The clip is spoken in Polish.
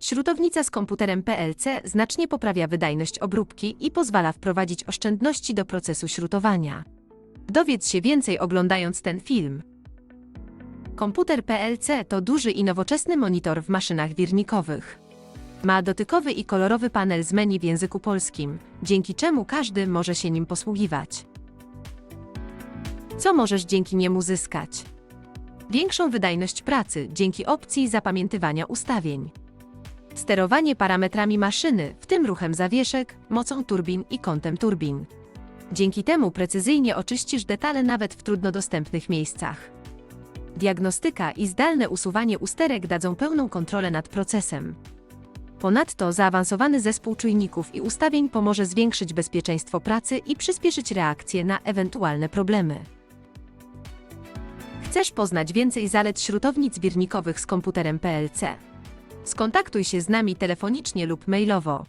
Śrutownica z komputerem PLC znacznie poprawia wydajność obróbki i pozwala wprowadzić oszczędności do procesu śrutowania. Dowiedz się więcej oglądając ten film. Komputer PLC to duży i nowoczesny monitor w maszynach wirnikowych. Ma dotykowy i kolorowy panel z menu w języku polskim, dzięki czemu każdy może się nim posługiwać. Co możesz dzięki niemu zyskać? Większą wydajność pracy dzięki opcji zapamiętywania ustawień. Sterowanie parametrami maszyny, w tym ruchem zawieszek, mocą turbin i kątem turbin. Dzięki temu precyzyjnie oczyścisz detale nawet w trudno dostępnych miejscach. Diagnostyka i zdalne usuwanie usterek dadzą pełną kontrolę nad procesem. Ponadto zaawansowany zespół czujników i ustawień pomoże zwiększyć bezpieczeństwo pracy i przyspieszyć reakcję na ewentualne problemy. Chcesz poznać więcej zalet śrutownic wirnikowych z komputerem PLC? Skontaktuj się z nami telefonicznie lub mailowo.